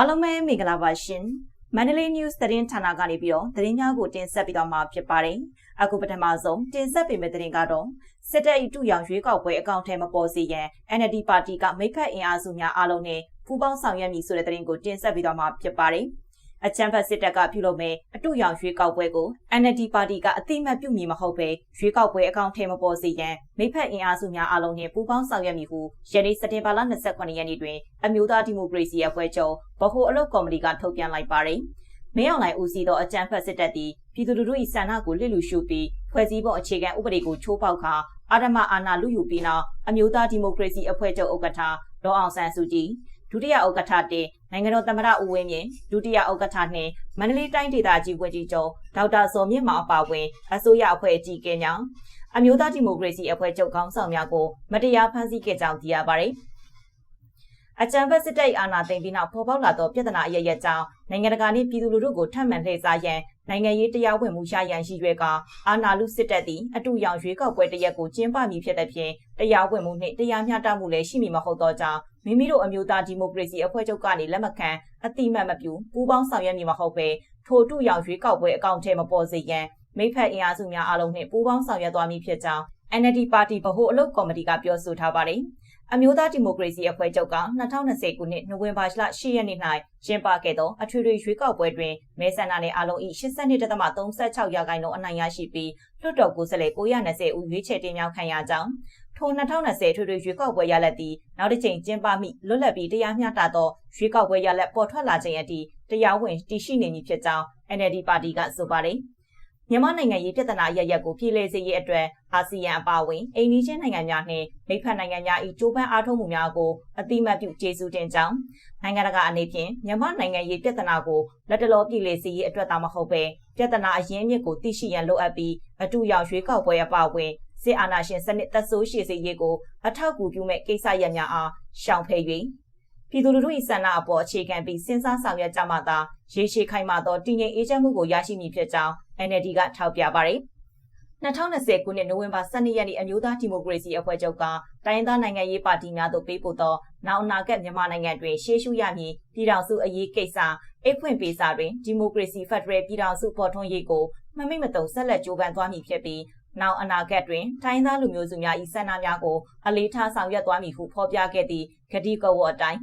အားလုံးပဲမင်္ဂလာပါရှင်မန္တလေး news သတင်းဌာနကနေပြီးတော့သတင်းများကိုတင်ဆက်ပြီးတော့မှာဖြစ်ပါတယ်အခုပထမဆုံးတင်ဆက်ပေးမယ့်သတင်းကတော့စစ်တပ်၏တူရောင်ရွေးကောက်ပွဲအကောင့်ထဲမပေါ်စေရန် NLD ပါတီကမိဖက်အင်အားစုများအားလုံးနဲ့ပူးပေါင်းဆောင်ရွက်မည်ဆိုတဲ့သတင်းကိုတင်ဆက်ပြီးတော့မှာဖြစ်ပါတယ် အချမ်းဖတ်စစ်တပ်ကပြုလုပ်မဲ့အတူရောင်ရွေးကောက်ပွဲကို NLD ပါတီကအတိမတ်ပြုမည်မဟုတ်ပဲရွေးကောက်ပွဲအကောင့်ထဲမပေါ်စေရန်မိဖက်အင်အားစုများအားလုံးနှင့်ပူးပေါင်းဆောင်ရွက်မည်ဟုယနေ့စက်တင်ဘာလ28ရက်နေ့တွင်အမျိုးသားဒီမိုကရေစီအဖွဲ့ချုပ်ဗဟိုအလုပ်ကော်မတီကထုတ်ပြန်လိုက်ပါတယ်။မင်းအောင်လှိုင်ဦးစီးသောအကြံဖက်စစ်တပ်သည်ပြည်သူလူထု၏ဆန္ဒကိုလစ်လူရှုပြီးဖွဲ့စည်းပုံအခြေခံဥပဒေကိုချိုးဖောက်ခါအာဓမအာဏာလူယူပြီးနောက်အမျိုးသားဒီမိုကရေစီအဖွဲ့ချုပ်ဥက္ကဋ္ဌဒေါအောင်ဆန်းစုကြည် ဒုတိယဥက္ကဋ္ဌတင်နိုင်ငံတော်သမ္မတဦးဝင်းမြင့်ဒုတိယဥက္ကဋ္ဌနှင့်မန္တလေးတိုင်းဒေသကြီးဝန်ကြီးချုပ်ဒေါက်တာဇော်မြင့်မောင်အပါအဝင်အစိုးရအဖွဲ့အကြီးအကဲများအမျိုးသားဒီမိုကရေစီအဖွဲ့ချုပ်ခေါင်းဆောင်များကိုမတရားဖမ်းဆီးခဲ့ကြောင်းသိရပါတယ်။အကြံဖက်စစ်တပ်အာဏာသိမ်းပြီးနောက်ပေါ်ပေါက်လာသောပြဿနာအရရက်ကြောင့်နိုင်ငံတကာနှင့်ပြည်သူလူထုကိုထပ်မံလှည့်စားရန်နိုင်ငံရေးတရားဝင်မှုရရန်ရှိရွယ်ကအာဏာလူစစ်တပ်သည်အတူရောင်ရွေးကောက်ပွဲတရက်ကိုကျင်းပမည်ဖြစ်တဲ့ဖြင့်တရားဝင်မှုနှင့်တရားမျှတမှုလည်းရှိမည်မဟုတ်သောကြောင့် မိမိတို့အမျိုးသားဒီမိုကရေစီအဖွဲ့ချုပ်ကနေလက်မခံအတိမတ်မပြုပူးပေါင်းဆောင်ရွက်မည်မဟုတ်ပဲထိုတူရောင်ရွေးကောက်ပွဲအကောင့်ထဲမပေါ်စေရန်မိဖက်အင်အားစုများအားလုံးနှင့်ပူးပေါင်းဆောင်ရွက်သွားမည်ဖြစ်ကြောင်း NLD ပါတီဗဟိုအလုပ်ကော်မတီကပြောဆိုထားပါတယ်။အမျိုးသားဒီမိုကရေစီအဖွဲ့ချုပ်က2020ခုနှစ်နိုဝင်ဘာလ10ရက်နေ့၌ကျင်းပခဲ့သောအထွေထွေရွေးကောက်ပွဲတွင်မဲဆန္ဒနယ်အလုံး၏82.36ရာခိုင်နှုန်းအနိုင်ရရှိပြီးလွှတ်တော်ကိုယ်စားလှယ်920ဦးရွေးချယ်တင်မြှောက်ခံရကြောင်း ထို2020ထွေထွေရွေးကောက်ပွဲရလဒ်သည်နောက်တစ်ချိန်ကျင်းပမိလွတ်လပ်ပြီးတရားမျှတသောရွေးကောက်ပွဲရလဒ်ပေါ်ထွက်လာခြင်းအထိတရားဝင်တည်ရှိနေမည်ဖြစ်ကြောင်း NLD ပါတီကဆိုပါတယ်။မြန်မာနိုင်ငံရေးပြဿနာရရက်ကိုပြည်လဲစေရေးအတွက်အာဆီယံအပါအဝင်အိန္ဒိချင်းနိုင်ငံများနှင့်မိဖက်နိုင်ငံများ၏ကြိုးပမ်းအားထုတ်မှုများကိုအတိမတ်ပြုကျေးဇူးတင်ကြောင်းနိုင်ငံတကာအနေဖြင့်မြန်မာနိုင်ငံရေးပြဿနာကိုလက်တလောပြည်လဲစေရေးအတွက်သာမဟုတ်ပဲပြဿနာအရင်းမြစ်ကိုသိရှိရန်လိုအပ်ပြီးအတူရောက်ရွေးကောက်ပွဲအပါအဝင် စစ်အာဏာရှင်စနစ်သက်ဆိုးရှည်စေရေးကိုအထောက်အကူပြုမဲ့ကိစ္စရပ်များအားရှောင်ဖယ်၍ပြည်သူလူထု၏ဆန္ဒအပေါ်အခြေခံပြီးစဉ်းစားဆောင်ရွက်ကြမှသာရေရှည်ခိုင်မာသောတည်ငြိမ်အေးချမ်းမှုကိုရရှိမည်ဖြစ်ကြောင်း NLD ကထောက်ပြပါတယ်။2020ခုနှစ်နိုဝင်ဘာ12ရက်နေ့အမျိုးသားဒီမိုကရေစီအဖွဲ့ချုပ်ကတိုင်းသားနိုင်ငံရေးပါတီများသို့ပေးပို့သောနောက်အနာဂတ်မြန်မာနိုင်ငံတွင်ရှေးရှုရမည်ပြည်ထောင်စုအရေးကိစ္စအိတ်ဖွင့်ပေးစာတွင်ဒီမိုကရေစီဖက်ဒရယ်ပြည်ထောင်စုပေါ်ထွန်းရေးကိုမမိမတုံဆက်လက်ကြိုးပမ်းသွားမည်ဖြစ်ပြီး နောက်အနာဂတ်တွင်တိုင်းသားလူမျိုးစုများ၏ဆန္ဒများကိုအလေးထားဆောင်ရွက်သွားမည်ဟုဖော်ပြခဲ့သည့်ဂတိကဝတ်အတိုင်း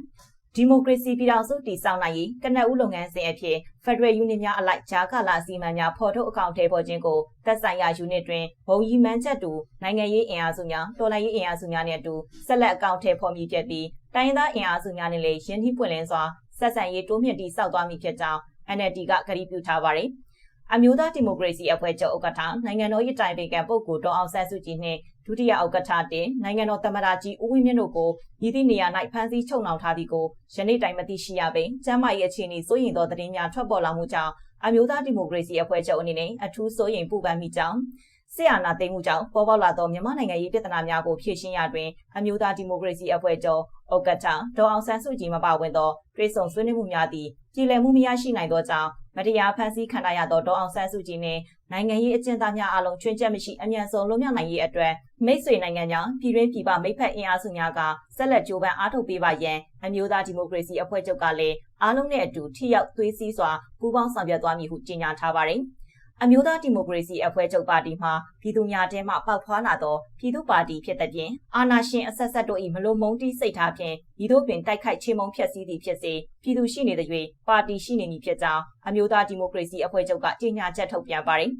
ဒီမိုကရေစီပြည်ထောင်စုတည်ဆောက်နိုင်ရေးကနအူးလုပ်ငန်းစဉ်အဖြစ် Federal Unit များအလိုက်ဂျာကာလာစီမံများဖော်ထုတ်အကောင့်ထဲပေါ်ခြင်းကိုသက်ဆိုင်ရာ unit တွင်ဘုံကြီးမှန်းချက်တူနိုင်ငံရေးအင်အားစုများတော်လှန်ရေးအင်အားစုများနဲ့အတူဆက်လက်အကောင့်ထဲပေါ်မည်ဖြစ်ပြီးတိုင်းသားအင်အားစုများနဲ့လည်းရင်းနှီးပွင့်လင်းစွာဆက်ဆံရေးတိုးမြှင့်တည်ဆောက်သွားမည်ဖြစ်ကြောင်း NLD ကကတိပြုထားပါတယ်။ အမျိုးသားဒီမိုကရေစီအဖွဲ့ချုပ်ဥက္ကဋ္ဌနိုင်ငံတော်၏တိုင်ပင်ခံပုဂ္ဂိုလ်ဒေါအောင်ဆန်းစုကြည်နှင့်ဒုတိယဥက္ကဋ္ဌတင်နိုင်ငံတော်သမ္မတကြီးဦးဝင်းမြင့်တို့ကိုရည်သည့်နေရာ၌ဖမ်းဆီးချုပ်နှောင်ထားသည်ကိုယနေ့တိုင်မသိရှိရပေကျမ်းမာရေးအခြေအနေစိုးရိမ်သောသတင်းများထွက်ပေါ်လာမှုကြောင့်အမျိုးသားဒီမိုကရေစီအဖွဲ့ချုပ်အနေနဲ့အထူးစိုးရိမ်ပူပန်မိကြောင်း ဆီယနာသိမ်းမှုကြောင့်ပေါ်ပေါက်လာသောမြန်မာနိုင်ငံရေးပြဿနာများကိုဖြေရှင်းရတွင်အမျိုးသားဒီမိုကရေစီအဖွဲ့ချုပ်ဥက္ကဋ္ဌဒေါအောင်ဆန်းစုကြည်မပါဝင်သောတွဲဆုံဆွေးနွေးမှုများသည်ပြည်လည်မှုမရရှိနိုင်သောကြောင့်မတရားဖန်ဆီးခံရသောဒေါအောင်ဆန်းစုကြည်နှင့်နိုင်ငံရေးအကျဉ်းသားများအလုံးချွင်းချက်မရှိအမြန်ဆုံးလွတ်မြောက်နိုင်ရေးအတွက်မိတ်ဆွေနိုင်ငံများပြည်တွင်းပြည်ပမိတ်ဖက်အင်အားစုများကဆက်လက်ကြိုးပမ်းအားထုတ်ပေးပါရန်အမျိုးသားဒီမိုကရေစီအဖွဲ့ချုပ်ကလည်းအားလုံးနဲ့အတူထိရောက်သွေးစည်းစွာပူးပေါင်းဆောင်ရွက်သွားမည်ဟုကြေညာထားပါတယ်။ အမျိုးသားဒီမိုကရေစီအဖွဲ့ချုပ်ပါတီမှပြည်သူများတဲမှပေါက်ဖွာလာသောပြည်သူပါတီဖြစ်တဲ့ပြင်အာဏာရှင်အဆက်ဆက်တို့၏မလုံမုံတီးစိတ်ထားဖြင့်ဤသို့ပင်တိုက်ခိုက်ချေမှုန်းဖျက်ဆီးသည်ဖြစ်စေပြည်သူရှိနေတဲ့၍ပါတီရှိနေမည်ဖြစ်ကြောင်းအမျိုးသားဒီမိုကရေစီအဖွဲ့ချုပ်ကကြေညာချက်ထုတ်ပြန်ပါတယ်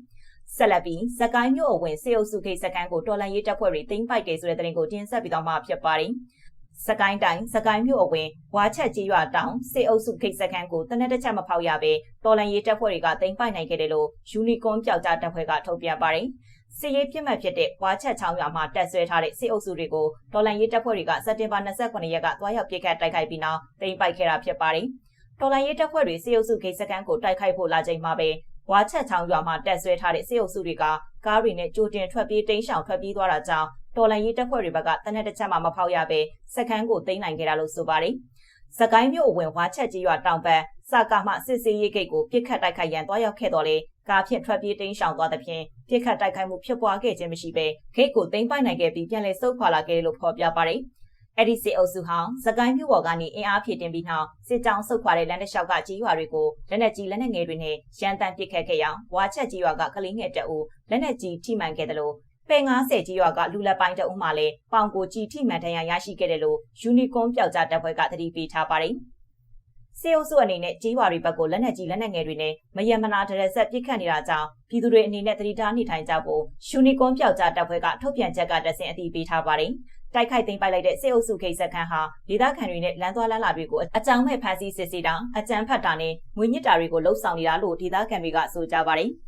ဆက်လက်ပြီးစကိုင်းမြို့အဝင်စေအုပ်စုခိတ်စကန်ကိုတော်လန်ရေးတပ်ဖွဲ့တွေတင်ပိုက်တယ်ဆိုတဲ့သတင်းကိုတင်ဆက်ပြီးတော့မှဖြစ်ပါတယ်။ စကိုင်းတိုင်းစကိုင်းမြို့အဝင်ဝါချက်ကြီးရွာတောင်စေအုပ်စုခိတ်စခန်းကိုတနက်တစ်ချက်မဖောက်ရပဲတော်လန်ရေးတပ်ဖွဲ့တွေကတင်ပိုက်နိုင်ခဲ့တယ်လို့ယူနီကွန်ပျောက်ကြားတပ်ဖွဲ့ကထုတ်ပြန်ပါတယ်။စစ်ရေးပြစ်မှတ်ဖြစ်တဲ့ဝါချက်ချောင်းရွာမှာတက်ဆွဲထားတဲ့စစ်အုပ်စုတွေကိုတော်လန်ရေးတပ်ဖွဲ့တွေကစက်တင်ဘာ29ရက်ကသွားရောက်ပစ်ခတ်တိုက်ခိုက်ပြီးနောက်တင်ပိုက်ခဲ့တာဖြစ်ပါတယ်။တော်လန်ရေးတပ်ဖွဲ့တွေစစ်အုပ်စုခိတ်စခန်းကိုတိုက်ခိုက်ဖို့လာချိန်မှာပဲဝါချက်ချောင်းရွာမှာတက်ဆွဲထားတဲ့စစ်အုပ်စုတွေကကားတွေနဲ့ကြိုတင်ထွက်ပြေးတိမ်းရှောင်ထွက်ပြေးသွားတာကြောင့် တော်လန်ရေးတပ်ဖွဲ့တွေဘက်ကတနက်တစ်ချက်မှမဖောက်ရပဲစခန်းကိုသိမ်းနိုင်ခဲ့တာလို့ဆိုပါတယ်။စကိုင်းမြို့အဝင်ဝါချက်ကြီးရွာတောင်ဘက်စကာမှစစ်စေးရေးဂိတ်ကိုပြစ်ခတ်တိုက်ခိုက်ရန်တွားရောက်ခဲ့တော်လေကားဖြင့်ထွက်ပြေးတိမ်းရှောင်သွားသဖြင့်ပြစ်ခတ်တိုက်ခိုက်မှုဖြစ်ပွားခဲ့ခြင်းမရှိဘဲဂိတ်ကိုသိမ်းပိုက်နိုင်ခဲ့ပြီးပြန်လည်ဆုတ်ခွာလာခဲ့တယ်လို့ဖော်ပြပါတယ်။အဲ့ဒီစစ်အုပ်စုဟာစကိုင်းမြို့ပေါ်ကနေအင်အားဖြည့်တင်ပြီးနောက်စစ်ကြောင်းဆုတ်ခွာတဲ့လမ်းတစ်လျှောက်ကကြီးရွာတွေကိုလက်နက်ကြီးလက်နက်ငယ်တွေနဲ့ရန်တမ်းပစ်ခတ်ခဲ့ရာဝါချက်ကြီးရွာကကလေးငယ်တအူလက်နက်ကြီးထိမှန်ခဲ့တယ်လို့ ပေ90ကြီးရွာကလူလက်ပိုင်းတအုပ်မှလည်းပေါင်ကိုကြီးထိမှန်ဒဏ်ရာရရှိခဲ့တယ်လို့ယူနီကွန်ပျောက်ကြားတပ်ဖွဲ့ကသတိပေးထားပါတယ်။စေအုပ်စုအနေနဲ့ကြီးရွာတွေဘက်ကိုလက်နက်ကြီးလက်နက်ငယ်တွေနဲ့မယံမနာတရဆက်ပစ်ခတ်နေတာကြောင့်ပြည်သူတွေအနေနဲ့သတိထားနေထိုင်ကြဖို့ယူနီကွန်ပျောက်ကြားတပ်ဖွဲ့ကထုတ်ပြန်ချက်ကတဆင့်အသိပေးထားပါတယ်။တိုက်ခိုက်သိမ်းပိုက်လိုက်တဲ့စေအုပ်စုခိစခန်းဟာဒေသခံတွေနဲ့လမ်းသွားလမ်းလာတွေကိုအကြောင်းမဲ့ဖမ်းဆီးစစ်ဆေးတာအကြမ်းဖက်တာနဲ့ငွေညစ်တာတွေကိုလှုပ်ဆောင်နေတာလို့ဒေသခံတွေကဆိုကြပါတယ်။